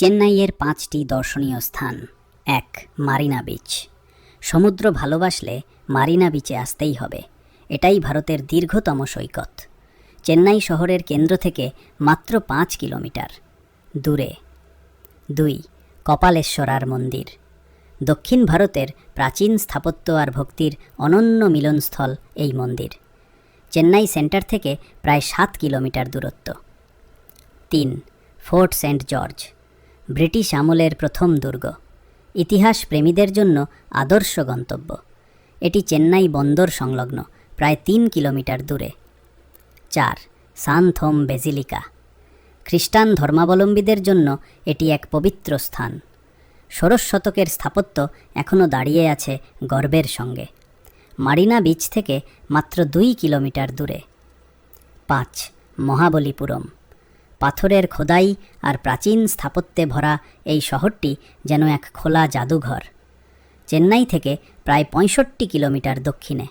চেন্নাইয়ের পাঁচটি দর্শনীয় স্থান। এক, মারিনা বিচ। সমুদ্র ভালোবাসলে মারিনা বিচে আসতেই হবে। এটাই ভারতের দীর্ঘতম সৈকত। চেন্নাই শহরের কেন্দ্র থেকে মাত্র পাঁচ কিলোমিটার। দূরে। দুই, কপালেশ্বরার মন্দির। দক্ষিণ ভারতের প্রাচীন স্থাপত্য আর ভক্তির অনন্য মিলনস্থল এই মন্দির। চেন্নাই সেন্টার থেকে প্রায় সাত কিলোমিটার দূরত্ব। তিন, ফোর্ট সেন্ট জর্জ। ব্রিটিশ আমলের প্রথম দুর্গ। ইতিহাস প্রেমীদের জন্য আদর্শ গন্তব্য। এটি চেন্নাই বন্দর সংলগ্ন, প্রায় তিন কিলোমিটার দূরে। চার, সানথোম বেজিলিকা। খ্রিস্টান ধর্মাবলম্বীদের জন্য এটি এক পবিত্র স্থান। ষোড়শ শতকের স্থাপত্য এখনও দাঁড়িয়ে আছে গর্বের সঙ্গে। মারিনা বিচ থেকে মাত্র দুই কিলোমিটার দূরে। পাঁচ, মহাবলীপুরম। পাথরের খোদাই আর প্রাচীন স্থাপত্যে ভরা এই শহরটি যেন এক খোলা জাদুঘর। চেন্নাই থেকে প্রায় পঁয়ষট্টি কিলোমিটার দক্ষিণে।